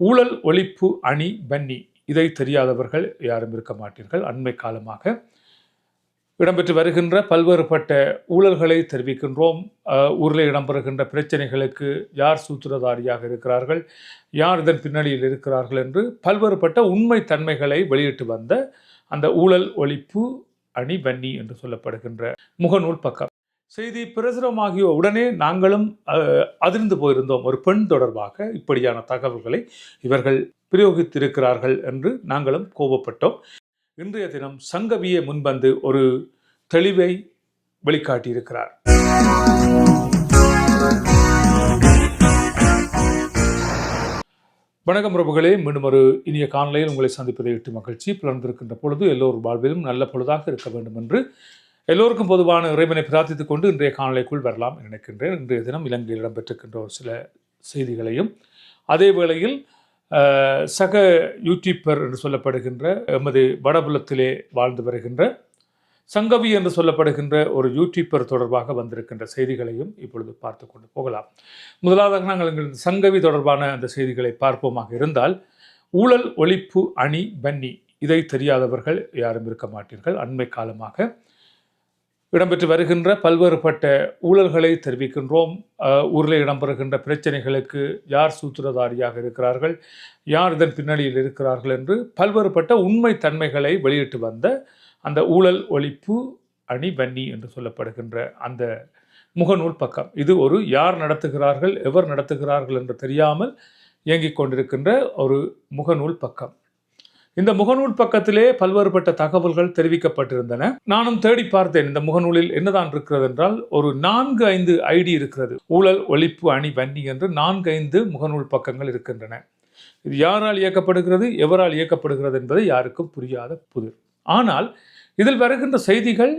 ஊழல் ஒழிப்பு அணி பன்னி இதை தெரியாதவர்கள் யாரும் இருக்க மாட்டீர்கள். அண்மை காலமாக இடம்பெற்று வருகின்ற பல்வேறுபட்ட ஊழல்களை தெரிவிக்கின்றோம். ஊரில் இடம்பெறுகின்ற பிரச்சனைகளுக்கு யார் சூத்திரதாரியாக இருக்கிறார்கள்? யார் இதன் பின்னணியில் இருக்கிறார்கள் என்று பல்வேறுபட்ட உண்மை தன்மைகளை வெளியிட்டு வந்த அந்த ஊழல் ஒழிப்பு அணி வன்னி என்று சொல்லப்படுகின்ற முகநூல் பக்கம். செய்தி பிரசுரமாகிய உடனே நாங்களும் அதிர்ந்து போயிருந்தோம். ஒரு பெண் தொடர்பாக இப்படியான தகவல்களை இவர்கள் பிரயோகித்திருக்கிறார்கள் என்று நாங்களும் கோபப்பட்டோம். இன்றைய தினம் சங்கவியை முன்வந்து ஒரு தெளிவை வெளிக்காட்டியிருக்கிறார். வணக்கம் பிரபுகளே. மீண்டும் ஒரு இனிய காணொலியில் உங்களை சந்திப்பதை இட்டு மகிழ்ச்சி. பிளர்ந்திருக்கின்ற பொழுது எல்லோர் வாழ்விலும் நல்ல பொழுதாக இருக்க வேண்டும் என்று எல்லோருக்கும் பொதுவான இறைவனை பிரார்த்தித்துக் கொண்டு இன்றைய காணொலிக்குள் வரலாம் நினைக்கின்றேன். இன்றைய தினம் இலங்கையில் இடம்பெற்றிருக்கின்ற ஒரு சில செய்திகளையும் அதே வேளையில் சக யூடியூப்பர் என்று சொல்லப்படுகின்ற எமது வடபுலத்திலே வாழ்ந்து வருகின்ற சங்கவி என்று சொல்லப்படுகின்ற ஒரு யூடியூப்பர் தொடர்பாக வந்திருக்கின்ற செய்திகளையும் இப்பொழுது பார்த்து கொண்டு போகலாம். முதலாவதாக நாங்கள் எங்கள் சங்கவி தொடர்பான அந்த செய்திகளை பார்ப்போமாக இருந்தால் ஊழல் ஒழிப்பு அணி பன்னி இதை தெரியாதவர்கள் யாரும் இருக்க மாட்டீர்கள். அண்மை காலமாக இடம்பெற்று வருகின்ற பல்வேறுபட்ட ஊழல்களை தெரிவிக்கின்றோம். ஊரில் இடம்பெறுகின்ற பிரச்சனைகளுக்கு யார் சூத்திரதாரியாக இருக்கிறார்கள் யார் இதன் பின்னணியில் இருக்கிறார்கள் என்று பல்வேறுபட்ட உண்மை தன்மைகளை வெளியிட்டு வந்த அந்த ஊழல் ஒழிப்பு அணி வன்னி என்று சொல்லப்படுகின்ற அந்த முகநூல் பக்கம். இது ஒரு யார் நடத்துகிறார்கள் எவர் நடத்துகிறார்கள் என்று தெரியாமல் இயங்கிக் கொண்டிருக்கின்ற ஒரு முகநூல் பக்கம். இந்த முகநூல் பக்கத்திலே பல்வேறுபட்ட தகவல்கள் தெரிவிக்கப்பட்டிருந்தன. நானும் தேடி பார்த்தேன் இந்த முகநூலில் என்னதான் இருக்கிறது என்றால் ஒரு நான்கு ஐந்து ஐடி இருக்கிறது. ஊழல் ஒழிப்பு அணி வன்னி என்று நான்கு ஐந்து முகநூல் பக்கங்கள் இருக்கின்றன. இது யாரால் இயக்கப்படுகிறது எவரால் இயக்கப்படுகிறது என்பது யாருக்கும் புரியாத புதிர். ஆனால் இதில் வருகின்ற செய்திகள்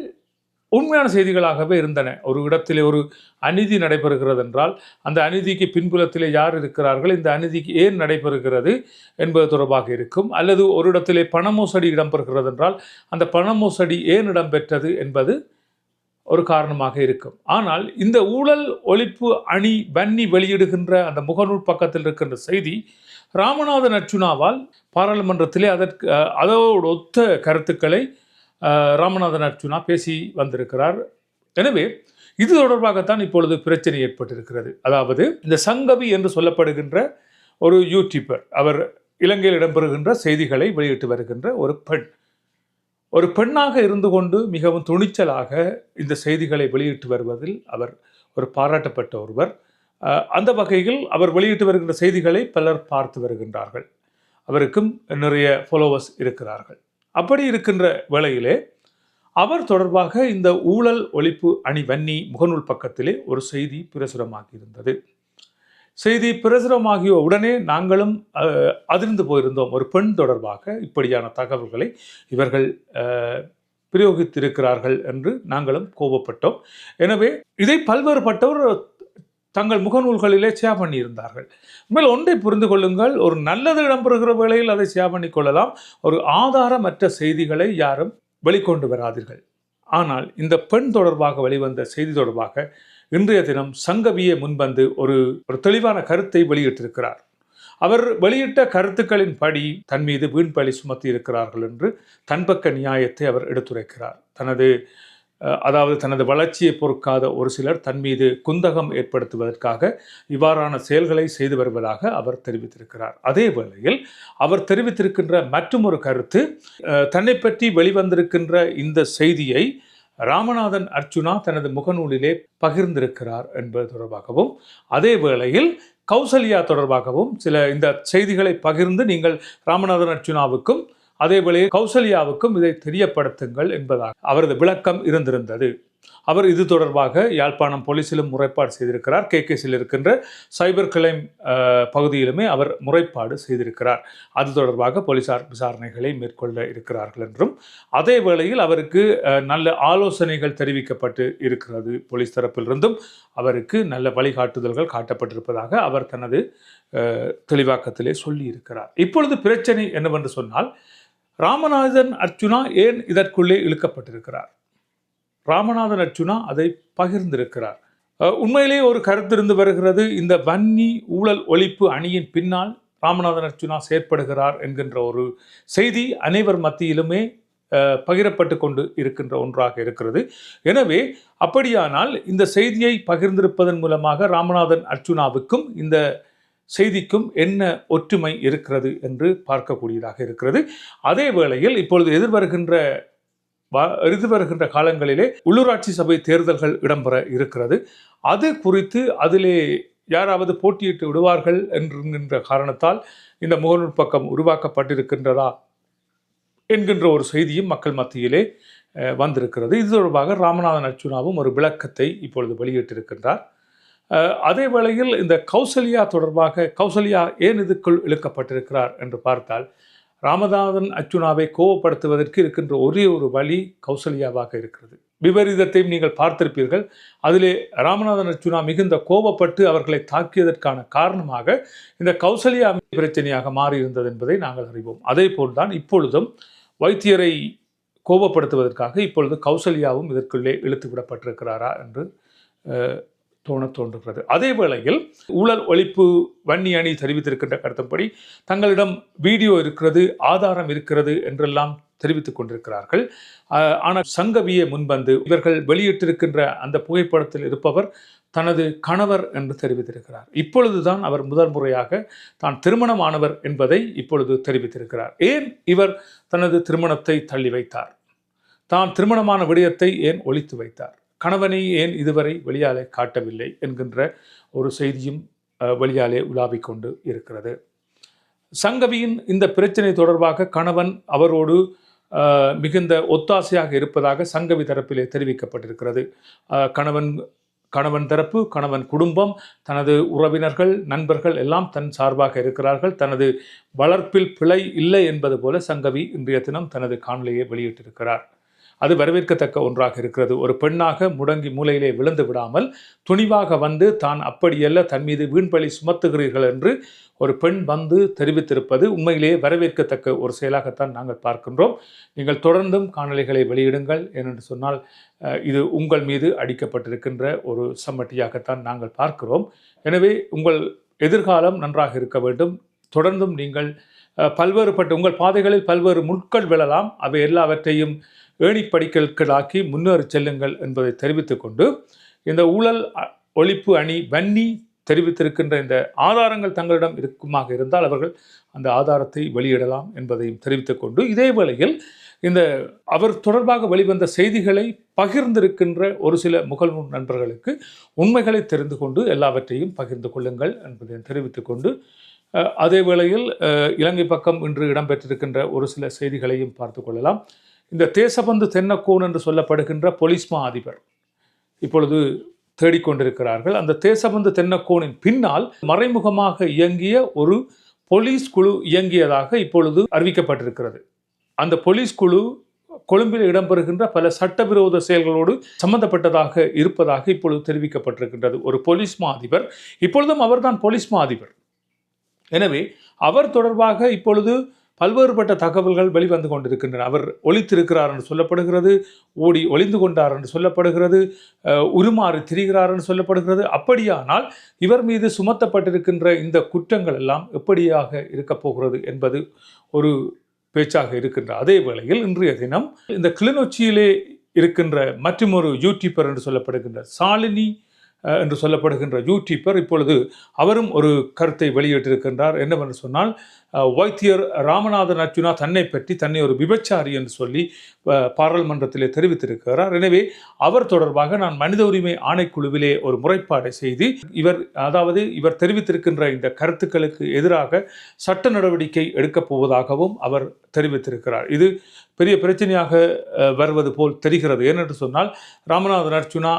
உண்மையான செய்திகளாகவே இருந்தன. ஒரு இடத்திலே ஒரு அநீதி நடைபெறுகிறது என்றால் அந்த அநீதிக்கு பின்புலத்திலே யார் இருக்கிறார்கள் இந்த அநீதிக்கு ஏன் நடைபெறுகிறது என்பது தொடர்பாக இருக்கும். அல்லது ஒரு இடத்திலே பண மோசடி இடம்பெறுகிறது என்றால் அந்த பண மோசடி ஏன் இடம்பெற்றது என்பது ஒரு காரணமாக இருக்கும். ஆனால் இந்த ஊழல் ஒழிப்பு அணி வன்னி வெளியிடுகின்ற அந்த முகநூல் பக்கத்தில் இருக்கின்ற செய்தி ராமநாதன் அர்ச்சுனாவால் பாராளுமன்றத்திலே அதற்கு அதோடு ஒத்த கருத்துக்களை ராமநாதன் அர்ஜுனா பேசி வந்திருக்கிறார். எனவே இது தொடர்பாகத்தான் இப்பொழுது பிரச்சனை ஏற்பட்டிருக்கிறது. அதாவது இந்த சங்கவி என்று சொல்லப்படுகின்ற ஒரு யூடியூபர் அவர் இலங்கையில் இடம்பெறுகின்ற செய்திகளை வெளியிட்டு வருகின்ற ஒரு பெண். ஒரு பெண்ணாக இருந்து கொண்டு மிகவும் துணிச்சலாக இந்த செய்திகளை வெளியிட்டு வருவதில் அவர் ஒரு பாராட்டப்பட்ட ஒருவர். அந்த வகையில் அவர் வெளியிட்டு வருகின்ற செய்திகளை பலர் பார்த்து வருகின்றார்கள். அவருக்கும் நிறைய ஃபாலோவர்ஸ் இருக்கிறார்கள். அப்படி இருக்கின்ற வேளையிலே அவர் தொடர்பாக இந்த ஊழல் ஒழிப்பு அணி வன்னி முகநூல் பக்கத்திலே ஒரு செய்தி பிரசுரமாகி இருந்தது செய்தி பிரசுரமாகிய உடனே நாங்களும் அதிர்ந்து போயிருந்தோம். ஒரு பெண் தொடர்பாக இப்படியான தகவல்களை இவர்கள் பிரயோகித்திருக்கிறார்கள் என்று நாங்களும் கோபப்பட்டோம். எனவே இதை பல்வேறுபட்டவர் தங்கள் முகநூல்களிலே ஷேர் பண்ணியிருந்தார்கள். மேல் ஒன்றை புரிந்து கொள்ளுங்கள் ஒரு நல்லது இடம்பெறுகிற வேளையில் அதை ஷேர் பண்ணி கொள்ளலாம். ஒரு ஆதாரமற்ற செய்திகளை யாரும் வெளிக்கொண்டு வராதீர்கள். ஆனால் இந்த பெண் தொடர்பாக வெளிவந்த செய்தி தொடர்பாக இன்றைய தினம் சங்கவியை முன்வந்து ஒரு ஒரு தெளிவான கருத்தை வெளியிட்டிருக்கிறார். அவர் வெளியிட்ட கருத்துக்களின் படி தன் மீது வீண்பழி சுமத்தி இருக்கிறார்கள் என்று தன்பக்க நியாயத்தை அவர் எடுத்துரைக்கிறார். தனது அதாவது தனது வளர்ச்சியை பொறுக்காத ஒரு சிலர் தன் மீது குந்தகம் ஏற்படுத்துவதற்காக இவ்வாறான செயல்களை செய்து வருவதாக அவர் தெரிவித்திருக்கிறார். அதே வேளையில் அவர் தெரிவித்திருக்கின்ற மற்றுமொரு கருத்து தன்னை பற்றி வெளிவந்திருக்கின்ற இந்த செய்தியை ராமநாதன் அர்ச்சுனா தனது முகநூலிலே பகிர்ந்திருக்கிறார் என்பது தொடர்பாகவும் அதே வேளையில் கௌசல்யா தொடர்பாகவும் சில இந்த செய்திகளை பகிர்ந்து நீங்கள் ராமநாதன் அர்ச்சுனாவுக்கும் அதேபோல கௌசல்யாவுக்கும் இதை தெரியப்படுத்துங்கள் என்பதாக அவரது விளக்கம் இருந்திருந்தது. அவர் இது தொடர்பாக யாழ்ப்பாணம் போலீசிலும் முறைப்பாடு செய்திருக்கிறார். கேகேசில் இருக்கின்ற சைபர் கிளைம் பகுதியிலுமே அவர் முறைப்பாடு செய்திருக்கிறார். அது தொடர்பாக போலீசார் விசாரணைகளை மேற்கொள்ள இருக்கிறார்கள் என்றும் அதே வேளையில் அவருக்கு நல்ல ஆலோசனைகள் தெரிவிக்கப்பட்டு இருக்கிறது போலீஸ் தரப்பிலிருந்தும். அவருக்கு நல்ல வழிகாட்டுதல்கள் காட்டப்பட்டிருப்பதாக அவர் தனது தெளிவாக்கத்திலே சொல்லியிருக்கிறார். இப்பொழுது பிரச்சனை என்னவென்று சொன்னால் ராமநாதன் அர்ச்சுனா ஏன் இதற்குள்ளே இழுக்கப்பட்டிருக்கிறார்? ராமநாதன் அர்ச்சுனா அதை பகிர்ந்திருக்கிறார். உண்மையிலே ஒரு கருத்திருந்து வருகிறது இந்த வன்னி ஊழல் ஒழிப்பு அணியின் பின்னால் ராமநாதன் அர்ச்சுனா செயற்படுகிறார் என்கின்ற ஒரு செய்தி அனைவர் மத்தியிலுமே பகிரப்பட்டு கொண்டு இருக்கின்ற ஒன்றாக இருக்கிறது. எனவே அப்படியானால் இந்த செய்தியை பகிர்ந்திருப்பதன் மூலமாக ராமநாதன் அர்ச்சுனாவுக்கும் இந்த செய்திக்கும் என்ன ஒற்றுமை இருக்கிறது என்று பார்க்கக்கூடியதாக இருக்கிறது. அதே வேளையில் இப்பொழுது எதிர்வருகின்ற வ- எதிர்வருகின்ற காலங்களிலே உள்ளூராட்சி சபை தேர்தல்கள் இடம்பெற இருக்கிறது. அது குறித்து அதிலே யாராவது போட்டியிட்டு விடுவார்கள் என்கின்ற காரணத்தால் இந்த முகநூல் பக்கம் உருவாக்கப்பட்டிருக்கின்றதா என்கின்ற ஒரு செய்தியும் மக்கள் மத்தியிலே வந்திருக்கிறது. இது தொடர்பாக ராமநாதன் அர்ச்சுனாவும் ஒரு விளக்கத்தை இப்பொழுது வெளியிட்டிருக்கின்றார். அதே வேளையில் இந்த கௌசல்யா தொடர்பாக கௌசல்யா ஏன் இதுக்குள் இழுக்கப்பட்டிருக்கிறார் என்று பார்த்தால் ராமதாதன் அர்ஜுனாவை கோவப்படுத்துவதற்கு இருக்கின்ற ஒரே ஒரு வழி கௌசல்யாவாக இருக்கிறது. விபரீதத்தையும் நீங்கள் பார்த்திருப்பீர்கள். அதிலே ராமநாதன் அர்ஜுனா மிகுந்த கோபப்பட்டு அவர்களை தாக்கியதற்கான காரணமாக இந்த கௌசல்யா பிரச்சனையாக மாறியிருந்தது என்பதை நாங்கள் அறிவோம். அதே போல்தான் இப்பொழுதும் வைத்தியரை கோபப்படுத்துவதற்காக இப்பொழுது கௌசல்யாவும் இதற்குள்ளே இழுத்து விடப்பட்டிருக்கிறாரா என்று தோண தோணத் தோன்றுகிறது. அதே வேளையில் ஊழல் ஒழிப்பு வன்னி அணி தெரிவித்திருக்கின்ற கருத்துப்படி தங்களிடம் வீடியோ இருக்கிறது ஆதாரம் இருக்கிறது என்றெல்லாம் தெரிவித்துக் கொண்டிருக்கிறார்கள். ஆனால் சங்கவியை முன்வந்து இவர்கள் வெளியிட்டிருக்கின்ற அந்த புகைப்படத்தில் இருப்பவர் தனது கணவர் என்று தெரிவித்திருக்கிறார். இப்பொழுதுதான் அவர் முதல் முறையாக தான் திருமணமானவர் என்பதை இப்பொழுது தெரிவித்திருக்கிறார். ஏன் இவர் தனது திருமணத்தை தள்ளி வைத்தார்? தான் திருமணமான விடயத்தை ஏன் ஒழித்து வைத்தார்? கணவனை ஏன் இதுவரை வெளியாலே காட்டவில்லை என்கின்ற ஒரு செய்தியும் வெளியாலே உலாவிக் கொண்டு இருக்கிறது. சங்கவியின் இந்த பிரச்சனை தொடர்பாக கணவன் அவரோடு மிகுந்த ஒத்தாசையாக இருப்பதாக சங்கவி தரப்பிலே தெரிவிக்கப்பட்டிருக்கிறது. கணவன் கணவன் தரப்பு கணவன் குடும்பம் தனது உறவினர்கள் நண்பர்கள் எல்லாம் தன் சார்பாக இருக்கிறார்கள். தனது வளர்ப்பில் பிழை இல்லை என்பது போல சங்கவி இன்றைய தினம் தனது காணொலியை வெளியிட்டிருக்கிறார். அது வரவேற்கத்தக்க ஒன்றாக இருக்கிறது. ஒரு பெண்ணாக முடங்கி மூலையிலே விழுந்து விடாமல் துணிவாக வந்து தான் அப்படியல்ல தன் மீது வீண்பழி சுமத்துகிறீர்கள் என்று ஒரு பெண் வந்து தெரிவித்திருப்பது உண்மையிலேயே வரவேற்கத்தக்க ஒரு செயலாகத்தான் நாங்கள் பார்க்கின்றோம். நீங்கள் தொடர்ந்தும் காணொலிகளை வெளியிடுங்கள் ஏனென்று சொன்னால் இது உங்கள் மீது அடிக்கப்பட்டிருக்கின்ற ஒரு சம்மட்டியாகத்தான் நாங்கள் பார்க்கிறோம். எனவே உங்கள் எதிர்காலம் நன்றாக இருக்க வேண்டும். தொடர்ந்தும் நீங்கள் பல்வேறுபட்ட உங்கள் பாதைகளில் பல்வேறு முட்கள் விழலாம். அவை எல்லாவற்றையும் ஏணிப்படிக்கல்களாக்கி முன்னேறி செல்லுங்கள் என்பதை தெரிவித்துக் கொண்டு இந்த ஊழல் ஒழிப்பு அணி வன்னி தெரிவித்திருக்கின்ற இந்த ஆதாரங்கள் தங்களிடம் இருக்குமாக இருந்தால் அவர்கள் அந்த ஆதாரத்தை வெளியிடலாம் என்பதையும் தெரிவித்துக் கொண்டு இதே வேளையில் இந்த அவர் தொடர்பாக வெளிவந்த செய்திகளை பகிர்ந்திருக்கின்ற ஒரு சில முகல்முன் நண்பர்களுக்கு உண்மைகளை தெரிந்து கொண்டு எல்லாவற்றையும் பகிர்ந்து கொள்ளுங்கள் என்பதை தெரிவித்துக் கொண்டு அதே வேளையில் இலங்கை பக்கம் இன்று இடம்பெற்றிருக்கின்ற ஒரு சில செய்திகளையும் பார்த்து கொள்ளலாம். இந்த தேசபந்து தென்னக்கோன் என்று சொல்லப்படுகின்ற பொலிஸ்மா அதிபர் இப்பொழுது தேடிக்கொண்டிருக்கிறார்கள். அந்த தேசபந்து தென்னக்கோனின் பின்னால் மறைமுகமாக இயங்கிய ஒரு போலீஸ் குழு இயங்கியதாக இப்பொழுது அறிவிக்கப்பட்டிருக்கிறது. அந்த போலீஸ் குழு கொழும்பில் இடம்பெறுகின்ற பல சட்டவிரோத செயல்களோடு சம்பந்தப்பட்டதாக இருப்பதாக இப்பொழுது தெரிவிக்கப்பட்டிருக்கின்றது. ஒரு போலீஸ் மா அதிபர் இப்பொழுதும் அவர்தான் போலீஸ் மா அதிபர் எனவே அவர் தொடர்பாக இப்பொழுது பல்வேறுபட்ட தகவல்கள் வெளிவந்து கொண்டிருக்கின்றன. அவர் ஒழித்திருக்கிறார் என்று சொல்லப்படுகிறது ஓடி ஒளிந்து கொண்டார் என்று சொல்லப்படுகிறது உருமாறு உருமாறி திரிகிறார் என்று சொல்லப்படுகிறது. அப்படியானால் இவர் மீது சுமத்தப்பட்டிருக்கின்ற இந்த குற்றங்கள் எல்லாம் எப்படியாக இருக்கப் போகிறது என்பது ஒரு பேச்சாக இருக்கின்ற அதே வேளையில் இன்றைய தினம் இந்த கிளிநொச்சியிலே இருக்கின்ற மற்றுமொரு யூடியூபர் என்று சொல்லப்படுகின்ற சாலினி என்று சொல்லப்படுகின்ற யூடியூபர் இப்பொழுது அவரும் ஒரு கருத்தை வெளியிட்டிருக்கின்றார். என்னவென்று சொன்னால் வைத்தியர் ராமநாதன் அர்ஜுனா தன்னை பற்றி தன்னை ஒரு விபச்சாரி என்று சொல்லி பாராளுமன்றத்திலே தெரிவித்திருக்கிறார். எனவே அவர் தொடர்பாக நான் மனித உரிமை ஆணைக்குழுவிலே ஒரு முறைப்பாடை செய்து இவர் அதாவது இவர் தெரிவித்திருக்கின்ற இந்த கருத்துக்களுக்கு எதிராக சட்ட நடவடிக்கை எடுக்கப் போவதாகவும் அவர் தெரிவித்திருக்கிறார். இது பெரிய பிரச்சனையாக வருவது போல் தெரிகிறது. ஏனென்று சொன்னால் ராமநாதன் அர்ஜுனா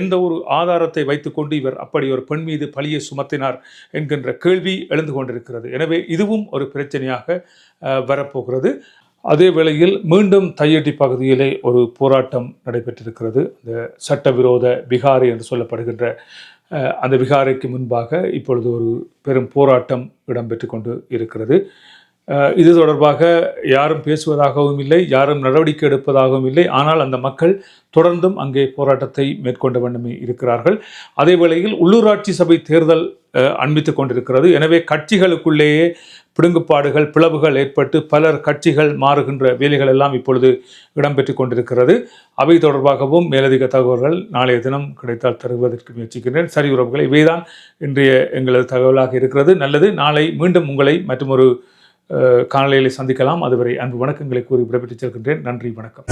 எந்த ஒரு ஆதாரத்தை வைத்துக்கொண்டு இவர் அப்படி ஒரு பெண் மீது பழியை சுமத்தினார் என்கின்ற கேள்வி எழுந்து கொண்டிருக்கிறது. எனவே இதுவும் ஒரு பிரச்சனையாக வரப்போகிறது. அதே வேளையில் மீண்டும் தையட்டி பகுதியிலே ஒரு போராட்டம் நடைபெற்றிருக்கிறது. இந்த சட்டவிரோத விகாரி என்று சொல்லப்படுகின்ற அந்த விகாரைக்கு முன்பாக இப்பொழுது ஒரு பெரும் போராட்டம் இடம்பெற்று கொண்டு இருக்கிறது. இது தொடர்பாக யாரும் பேசுவதாகவும் இல்லை யாரும் நடவடிக்கை எடுப்பதாகவும் இல்லை. ஆனால் அந்த மக்கள் தொடர்ந்தும் அங்கே போராட்டத்தை மேற்கொண்ட வண்ணமே இருக்கிறார்கள். அதே வேளையில் உள்ளூராட்சி சபை தேர்தல் அஹ், கொண்டிருக்கிறது. எனவே கட்சிகளுக்குள்ளேயே பிடுங்குப்பாடுகள் பிளவுகள் ஏற்பட்டு பலர் கட்சிகள் மாறுகின்ற வேலைகள் எல்லாம் இப்பொழுது இடம்பெற்று கொண்டிருக்கிறது. அவை தொடர்பாகவும் மேலதிக தகவல்கள் நாளைய தினம் கிடைத்தால் தருவதற்கு முயற்சிக்கின்றேன். சரி உறவுகளை இவைதான் இன்றைய எங்களது தகவலாக இருக்கிறது. நல்லது. நாளை மீண்டும் உங்களை மற்றும் ஒரு காணொலிகளை சந்திக்கலாம். அதுவரை அன்பு வணக்கங்களை கூறி விடைபெற்றுச் செல்கின்றேன். நன்றி வணக்கம்.